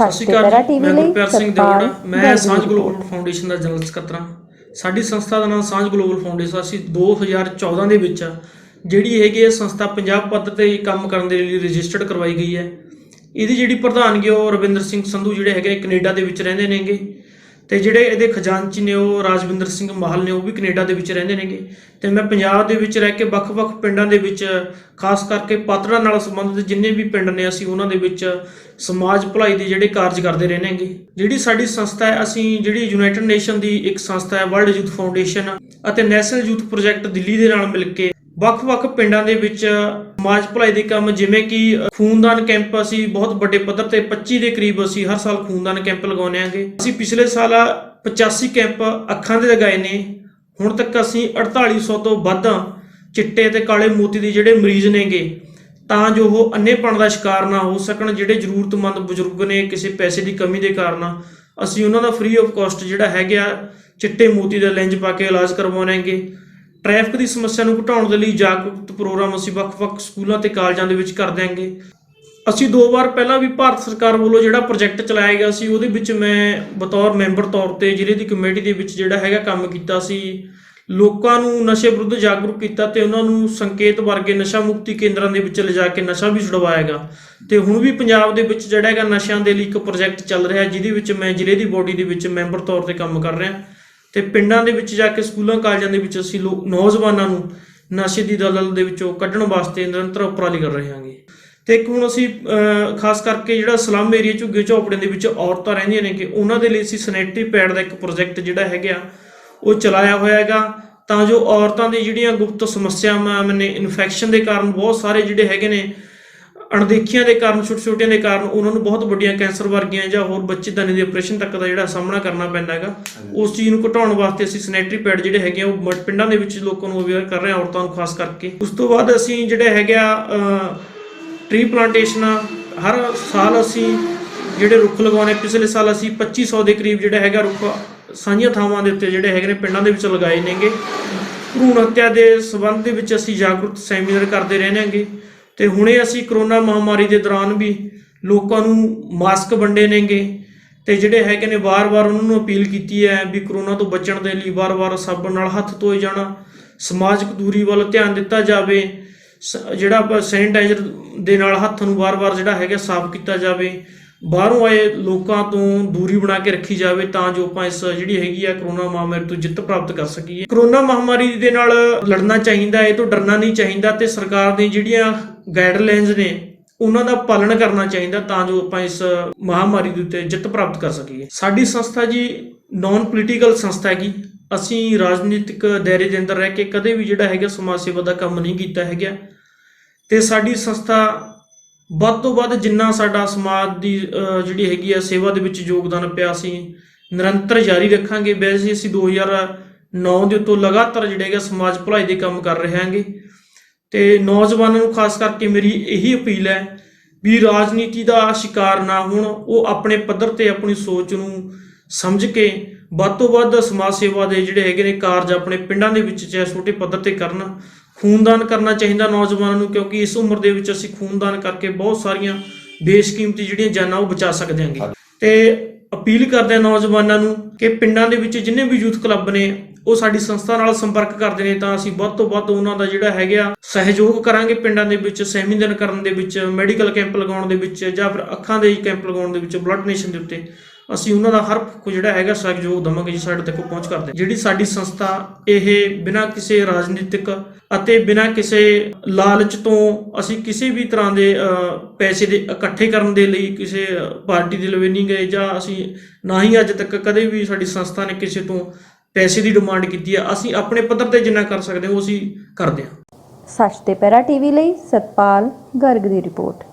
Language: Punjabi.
ਸਤਿ ਸ਼੍ਰੀ ਅਕਾਲ ਜੀ, ਮੈਂ ਗੁਰਪਿਆਰ ਸਿੰਘ ਦੇਵੜਾ। ਮੈਂ ਸਾਂਝ ਗਲੋਬਲ। ਫਾਊਂਡੇਸ਼ਨ ਦਾ ਜਨਰਲ ਸਕੱਤਰ ਹਾਂ। ਸਾਡੀ ਸੰਸਥਾ ਦਾ ਨਾਮ ਸਾਂਝ ਗਲੋਬਲ ਫਾਊਂਡੇਸ਼ਨ ਅਸੀਂ 2014 ਦੇ ਵਿੱਚ ਜਿਹੜੀ ਹੈਗੀ ਇਹ ਸੰਸਥਾ ਪੰਜਾਬ ਪੱਧਰ ਤੇ ਕੰਮ ਕਰਨ ਦੇ ਲਈ ਰਜਿਸਟਰਡ ਕਰਵਾਈ ਗਈ ਹੈ। ਇਹਦੀ ਜਿਹੜੀ ਪ੍ਰਧਾਨਗੀ ਉਹ ਰਵਿੰਦਰ ਸਿੰਘ ਸੰਧੂ ਜਿਹੜੇ ਹੈਗੇ ਕੈਨੇਡਾ ਦੇ ਵਿੱਚ ਰਹਿੰਦੇ ਨੇਗੇ। ਤੇ ਜਿਹੜੇ ਇਹਦੇ ਖਜ਼ਾਨਚੀ ਨੇ ਉਹ ਰਾਜਵਿੰਦਰ ਸਿੰਘ ਮਾਹਲ ਨੇ, ਉਹ ਵੀ ਕੈਨੇਡਾ ਦੇ ਵਿੱਚ ਰਹਿੰਦੇ ਨੇਗੇ। ਤੇ ਮੈਂ ਪੰਜਾਬ ਦੇ ਵਿੱਚ ਰਹਿ ਕੇ ਵੱਖ-ਵੱਖ ਪਿੰਡਾਂ ਦੇ ਵਿੱਚ, ਖਾਸ ਕਰਕੇ ਪਾਤੜਾਂ ਨਾਲ ਸੰਬੰਧਿਤ ਜਿੰਨੇ ਵੀ ਪਿੰਡ ਨੇ, ਅਸੀਂ ਉਹਨਾਂ ਦੇ ਵਿੱਚ ਸਮਾਜ ਭਲਾਈ ਦੇ ਜਿਹੜੇ ਕਾਰਜ ਕਰਦੇ ਰਹਿੰਦੇ ਨੇਗੇ। ਜਿਹੜੀ ਸਾਡੀ ਸੰਸਥਾ ਹੈ, ਅਸੀਂ ਜਿਹੜੀ ਯੂਨਾਈਟਿਡ ਨੇਸ਼ਨ ਦੀ ਇੱਕ ਸੰਸਥਾ ਹੈ, ਵਰਲਡ ਯੂਥ ਫਾਊਂਡੇਸ਼ਨ, ਅਤੇ ਨੈਸ਼ਨਲ ਯੂਥ ਪ੍ਰੋਜੈਕਟ ਦਿੱਲੀ ਦੇ ਨਾਲ ਮਿਲ ਕੇ ਵੱਖ-ਵੱਖ ਪਿੰਡਾਂ ਦੇ ਵਿੱਚ ਸਮਾਜ ਭਲਾਈ ਦੇ ਕੰਮ ਜਿਵੇਂ ਕਿ ਖੂਨਦਾਨ ਕੈਂਪ ਅਸੀਂ ਬਹੁਤ ਵੱਡੇ ਪੱਧਰ ਤੇ 25 ਦੇ ਕਰੀਬ ਅਸੀਂ ਹਰ ਸਾਲ ਖੂਨਦਾਨ ਕੈਂਪ ਲਗਾਉਂਦੇ ਆਂਗੇ ਅਸੀਂ ਪਿਛਲੇ ਸਾਲ 85 ਕੈਂਪ ਅੱਖਾਂ ਦੇ ਲਗਾਏ ਨੇ। ਹੁਣ ਤੱਕ ਅਸੀਂ 4800 ਤੋਂ ਵੱਧ ਚਿੱਟੇ ਤੇ ਕਾਲੇ ਮੋਤੀ ਦੇ ਜਿਹੜੇ ਮਰੀਜ਼ ਨੇਗੇ, ਤਾਂ ਜੋ ਉਹ ਅੰਨੇਪਣ ਦਾ ਸ਼ਿਕਾਰ ਨਾ ਹੋ ਸਕਣ, ਜਿਹੜੇ ਜ਼ਰੂਰਤਮੰਦ ਬਜ਼ੁਰਗ ਨੇ, ਕਿਸੇ ਪੈਸੇ ਦੀ ਕਮੀ ਦੇ ਕਾਰਨ, ਅਸੀਂ ਉਹਨਾਂ ਦਾ ਫ੍ਰੀ ਆਫ ਕਾਸਟ ਜਿਹੜਾ ਹੈਗਾ, ਚਿੱਟੇ ਮੋਤੀ ਦਾ ਲੈਂਜ ਪਾ ਕੇ ਇਲਾਜ ਕਰਵਾਉਣਾਂਗੇ ਟ੍ਰੈਫਿਕ ਦੀ ਸਮੱਸਿਆ ਨੂੰ ਘਟਾਉਣ ਦੇ ਲਈ ਜਾਗਰੂਕਤ ਪ੍ਰੋਗਰਾਮ ਅਸੀਂ ਵੱਖ-ਵੱਖ ਸਕੂਲਾਂ ਤੇ ਕਾਲਜਾਂ ਦੇ ਵਿੱਚ ਕਰ ਦਿਆਂਗੇ। ਅਸੀਂ ਦੋ ਵਾਰ ਪਹਿਲਾਂ ਵੀ ਭਾਰਤ ਸਰਕਾਰ ਵੱਲੋਂ ਜਿਹੜਾ ਪ੍ਰੋਜੈਕਟ ਚਲਾਇਆ ਗਿਆ ਸੀ, ਉਹਦੇ ਵਿੱਚ ਮੈਂ ਬਤੌਰ ਮੈਂਬਰ ਤੌਰ ਤੇ ਜ਼ਿਲ੍ਹੇ ਦੀ ਕਮੇਟੀ ਦੇ ਵਿੱਚ ਜਿਹੜਾ ਹੈਗਾ ਕੰਮ ਕੀਤਾ ਸੀ। ਲੋਕਾਂ ਨੂੰ ਨਸ਼ੇ ਵਿਰੁੱਧ ਜਾਗਰੂਕ ਕੀਤਾ ਤੇ ਉਹਨਾਂ ਨੂੰ ਸੰਕੇਤ ਵਰਗੇ ਨਸ਼ਾ ਮੁਕਤੀ ਕੇਂਦਰਾਂ ਦੇ ਵਿੱਚ ਲਿਜਾ ਕੇ ਨਸ਼ਾ ਵੀ ਛੁਡਵਾਇਆਗਾ ਤੇ ਹੁਣ ਵੀ ਪੰਜਾਬ ਦੇ ਵਿੱਚ ਜਿਹੜਾ ਹੈਗਾ ਨਸ਼ਿਆਂ ਦੇ ਲਈ ਇੱਕ ਪ੍ਰੋਜੈਕਟ ਚੱਲ ਰਿਹਾ, ਜਿਹਦੇ ਵਿੱਚ ਮੈਂ ਜ਼ਿਲ੍ਹੇ ਦੀ ਬੋਡੀ ਦੇ ਵਿੱਚ ਮੈਂਬਰ ਤੌਰ ਤੇ ਕੰਮ ਕਰ ਰਿਹਾ। ਤੇ ਪਿੰਡਾਂ ਦੇ ਵਿੱਚ ਜਾ ਕੇ, ਸਕੂਲਾਂ, ਕਾਲਜਾਂ ਦੇ ਵਿੱਚ ਅਸੀਂ ਲੋ- ਨੌਜਵਾਨਾਂ ਨੂੰ ਨਸ਼ੇ ਦੀ ਦਲਦਲ ਦੇ ਵਿੱਚੋਂ ਕੱਢਣ ਵਾਸਤੇ ਨਿਰੰਤਰ ਉਪਰਾਲੇ ਕਰ ਰਹੇ ਹਾਂਗੇ। ਤੇ ਇੱਕ ਹੁਣ ਅਸੀਂ ਖਾਸ ਕਰਕੇ ਜਿਹੜਾ ਸਲਮ ਏਰੀਆ ਝੁੱਗੇ ਝੌਪੜੀਆਂ ਦੇ ਵਿੱਚ ਔਰਤਾਂ ਰਹਿੰਦੀਆਂ ਨੇ ਕਿ ਉਹਨਾਂ ਦੇ ਲਈ ਅਸੀਂ ਸੈਨੇਟਰੀ ਪੈਡ ਦਾ ਇੱਕ ਪ੍ਰੋਜੈਕਟ ਜਿਹੜਾ ਹੈਗਾ ਉਹ ਚਲਾਇਆ ਹੋਇਆ ਹੈਗਾ। ਤਾਂ ਜੋ ਔਰਤਾਂ ਦੀ ਜਿਹੜੀਆਂ ਗੁਪਤ ਸਮੱਸਿਆਵਾਂ ਨੇ ਇਨਫੈਕਸ਼ਨ ਦੇ ਕਾਰਨ ਬਹੁਤ ਸਾਰੇ ਜਿਹੜੇ ਹੈਗੇ ਨੇ ਅਣਦੇਖੀਆਂ ਦੇ ਕਾਰਨ ਛੋਟੇ ਛੋਟਿਆਂ ਦੇ ਕਾਰਨ ਉਹਨਾਂ ਨੂੰ ਬਹੁਤ ਵੱਡੀਆਂ ਕੈਂਸਰ ਵਰਗੀਆਂ ਜਾਂ ਹੋਰ ਬੱਚੇਦਾਨੀ ਦੇ ਆਪਰੇਸ਼ਨ ਤੱਕ ਦਾ ਜਿਹੜਾ ਸਾਹਮਣਾ ਕਰਨਾ ਪੈਂਦਾ ਹੈਗਾ। ਉਸ ਚੀਜ਼ ਨੂੰ ਘਟਾਉਣ ਵਾਸਤੇ ਅਸੀਂ ਸੈਨੇਟਰੀ ਪੈਡ ਜਿਹੜੇ ਹੈਗੇ ਆ ਉਹ ਪਿੰਡਾਂ ਦੇ ਵਿੱਚ ਲੋਕਾਂ ਨੂੰ ਅਵੇਅਰ ਕਰ ਰਹੇ ਹਾਂ ਔਰਤਾਂ ਨੂੰ ਖਾਸ ਕਰਕੇ। ਉਸ ਤੋਂ ਬਾਅਦ ਅਸੀਂ ਜਿਹੜੇ ਹੈਗੇ ਟ੍ਰੀ ਪਲਾਂਟੇਸ਼ਨ ਹਰ ਸਾਲ ਅਸੀਂ ਜਿਹੜੇ ਰੁੱਖ ਲਗਾਉਣੇ ਪਿਛਲੇ ਸਾਲ ਅਸੀਂ 2500 ਦੇ ਕਰੀਬ ਜਿਹੜਾ ਹੈਗਾ ਰੁੱਖ ਸਾਂਝੀਆਂ ਥਾਵਾਂ ਦੇ ਉੱਤੇ ਜਿਹੜੇ ਹੈਗੇ ਨੇ ਪਿੰਡਾਂ ਦੇ ਵਿੱਚ ਲਗਾਏ ਨੇਗੇ। ਭਰੂਣ ਹੱਤਿਆ ਦੇ ਸਬੰਧ ਦੇ ਵਿੱਚ ਅਸੀਂ ਜਾਗਰੂਕ ਸੈਮੀਨਾਰ ਕਰਦੇ ਰਹਿੰਦੇ ਹਾਂਗੇ। ਤੇ ਹੁਣੇ ਅਸੀਂ ਕਰੋਨਾ ਮਹਾਮਾਰੀ ਦੇ ਦੌਰਾਨ ਵੀ ਲੋਕਾਂ ਨੂੰ ਮਾਸਕ ਵੰਡੇ ਨੇਗੇ ਤੇ ਜਿਹੜੇ ਹੈਗੇ ਨੇ ਵਾਰ-ਵਾਰ ਉਹਨਾਂ ਨੂੰ ਅਪੀਲ ਕੀਤੀ ਹੈ ਵੀ ਕਰੋਨਾ ਤੋਂ ਬਚਣ ਦੇ ਲਈ ਵਾਰ-ਵਾਰ ਸਾਬਣ ਨਾਲ ਹੱਥ ਧੋਏ ਜਾਣਾ, ਸਮਾਜਿਕ ਦੂਰੀ ਵੱਲ ਧਿਆਨ ਦਿੱਤਾ ਜਾਵੇ, ਸ- ਜਿਹੜਾ ਆਪਾਂ ਸੈਨੀਟਾਈਜ਼ਰ ਦੇ ਨਾਲ ਹੱਥ ਨੂੰ ਵਾਰ-ਵਾਰ ਜਿਹੜਾ ਹੈਗਾ ਸਾਫ਼ ਕੀਤਾ ਜਾਵੇ, ਬਾਹਰੋਂ ਆਏ ਲੋਕਾਂ ਤੋਂ ਦੂਰੀ ਬਣਾ ਕੇ ਰੱਖੀ ਜਾਵੇ ਤਾਂ ਜੋ ਆਪਾਂ ਇਸ ਜਿਹੜੀ ਹੈਗੀ ਆ ਕਰੋਨਾ ਮਹਾਮਾਰੀ ਤੋਂ ਜਿੱਤ ਪ੍ਰਾਪਤ ਕਰ ਸਕੀਏ। ਕਰੋਨਾ ਮਹਾਮਾਰੀ ਦੇ ਨਾਲ ਲੜਨਾ ਚਾਹੀਦਾ, ਇਹ ਤੋਂ ਡਰਨਾ ਨਹੀਂ ਚਾਹੀਦਾ ਤੇ ਸਰਕਾਰ ਦੀਆਂ ਜਿਹੜੀਆਂ ਗਾਈਡਲਾਈਨਸ ਨੇ, ਉਹਨਾਂ ਦਾ ਪਾਲਣ ਕਰਨਾ ਚਾਹੀਦਾ ਤਾਂ ਜੋ ਆਪਾਂ ਇਸ ਮਹਾਮਾਰੀ ਦੇ ਉੱਤੇ ਜਿੱਤ ਪ੍ਰਾਪਤ ਕਰ ਸਕੀਏ। ਸਾਡੀ ਸੰਸਥਾ ਜੀ ਨਾਨ ਪੋਲੀਟੀਕਲ ਸੰਸਥਾ ਹੈਗੀ। ਅਸੀਂ ਰਾਜਨੀਤਿਕ ਦਾਇਰੇ ਦੇ ਅੰਦਰ ਰਹਿ ਕੇ ਕਦੇ ਵੀ ਜਿਹੜਾ ਹੈਗਾ ਸਮਾਜ ਸੇਵਾ ਦਾ ਕੰਮ ਨਹੀਂ ਕੀਤਾ ਹੈਗਾ। ਤੇ ਸਾਡੀ ਸੰਸਥਾ ਵੱਧ ਤੋਂ ਵੱਧ ਜਿੰਨਾ ਸਾਡਾ ਸਮਾਜ ਦੀ ਜਿਹੜੀ ਹੈਗੀ ਆ ਸੇਵਾ ਦੇ ਵਿੱਚ ਯੋਗਦਾਨ ਪਿਆ ਸੀ ਨਿਰੰਤਰ ਜਾਰੀ ਰੱਖਾਂਗੇ। ਵੈਸੇ ਅਸੀਂ 2009 ਦੇ ਉੱਤੋਂ ਲਗਾਤਾਰ ਜਿਹੜੇ ਹੈਗਾ ਸਮਾਜ ਭਲਾਈ ਦੇ ਕੰਮ ਕਰ ਰਹੇ ਹਾਂਗੇ। ਤੇ ਨੌਜਵਾਨਾਂ ਨੂੰ ਖਾਸ ਕਰਕੇ ਮੇਰੀ ਇਹੀ ਅਪੀਲ ਹੈ ਵੀ ਰਾਜਨੀਤੀ ਦਾ ਸ਼ਿਕਾਰ ਨਾ ਹੋਣ ਉਹ ਆਪਣੇ ਪੱਧਰ ਤੇ ਆਪਣੀ ਸੋਚ ਨੂੰ ਸਮਝ ਕੇ ਵੱਧ ਤੋਂ ਵੱਧ ਸਮਾਜ ਸੇਵਾ ਦੇ ਜਿਹੜੇ ਹੈਗੇ ਨੇ ਕਾਰਜ ਆਪਣੇ ਪਿੰਡਾਂ ਦੇ ਵਿੱਚ ਚਾਹੇ ਛੋਟੇ ਪੱਧਰ ਤੇ ਕਰਨ ਖੂਨਦਾਨ ਕਰਨਾ ਚਾਹੀਦਾ ਨੌਜਵਾਨਾਂ ਨੂੰ ਕਿਉਂਕਿ ਇਸ ਉਮਰ ਦੇ ਵਿੱਚ ਅਸੀਂ ਖੂਨਦਾਨ ਕਰਕੇ ਬਹੁਤ ਸਾਰੀਆਂ ਬੇਸ਼ਕੀਮਤੀ ਜਿਹੜੀਆਂ ਜਾਨਾਂ ਉਹ ਬਚਾ ਸਕਦੇ ਹਾਂਗੇ। ਤੇ ਅਪੀਲ ਕਰਦੇ ਨੌਜਵਾਨਾਂ ਨੂੰ ਕਿ ਪਿੰਡਾਂ ਦੇ ਵਿੱਚ ਜਿੰਨੇ ਵੀ ਯੂਥ ਕਲੱਬ ਨੇ ਉਹ ਸਾਡੀ ਸੰਸਥਾ ਨਾਲ ਸੰਪਰਕ ਕਰਦੇ ਨੇ, ਤਾਂ ਅਸੀਂ ਵੱਧ ਤੋਂ ਵੱਧ ਉਹਨਾਂ ਦਾ ਜਿਹੜਾ ਹੈਗਾ ਸਹਿਯੋਗ ਕਰਾਂਗੇ ਪਿੰਡਾਂ ਦੇ ਵਿੱਚ ਸੈਮੀਨਾਰ ਕਰਨ ਦੇ ਵਿੱਚ, ਮੈਡੀਕਲ ਕੈਂਪ ਲਗਾਉਣ ਦੇ ਵਿੱਚ ਜਾਂ ਫਿਰ ਅੱਖਾਂ ਦੇ ਕੈਂਪ ਲਗਾਉਣ ਦੇ ਵਿੱਚ, ਬਲੱਡ ਡੋਨੇਸ਼ਨ ਦੇ ਉੱਤੇ, ਅਸੀਂ ਉਹਨਾਂ ਦਾ ਹਰ ਕੋ ਜਿਹੜਾ ਹੈਗਾ ਸਹਿਯੋਗ ਦਵਾਂਗੇ ਜੀ ਸਾਡੇ ਤੱਕ ਪਹੁੰਚ ਕਰਦੇ ਜਿਹੜੀ ਸਾਡੀ ਸੰਸਥਾ, ਇਹ ਬਿਨਾਂ ਕਿਸੇ ਰਾਜਨੀਤਿਕ ਅਤੇ ਬਿਨਾਂ ਕਿਸੇ ਲਾਲਚ ਤੋਂ ਅਸੀਂ ਕਿਸੇ ਵੀ ਤਰ੍ਹਾਂ ਦੇ ਪੈਸੇ ਦੇ ਇਕੱਠੇ ਕਰਨ ਦੇ ਲਈ ਕਿਸੇ ਪਾਰਟੀ ਦੇ ਲਵੇ ਨਹੀਂ ਗਏ ਜਾਂ ਅਸੀਂ ਨਾ ਹੀ ਅੱਜ ਤੱਕ ਕਦੇ ਵੀ ਸਾਡੀ ਸੰਸਥਾ ਨੇ ਕਿਸੇ ਤੋਂ ਪੈਸੇ ਦੀ ਡਿਮਾਂਡ ਕੀਤੀ ਆ, ਅਸੀਂ ਆਪਣੇ ਪੱਧਰ ਤੇ ਜਿੰਨਾ ਕਰ ਸਕਦੇ ਹਾਂ, ਉਹ ਅਸੀਂ ਕਰਦੇ ਹਾਂ। ਸੱਚ ਤੇ ਪੈਰਾ ਟੀਵੀ ਲਈ ਸਤਪਾਲ ਗਰਗ ਦੀ ਰਿਪੋਰਟ।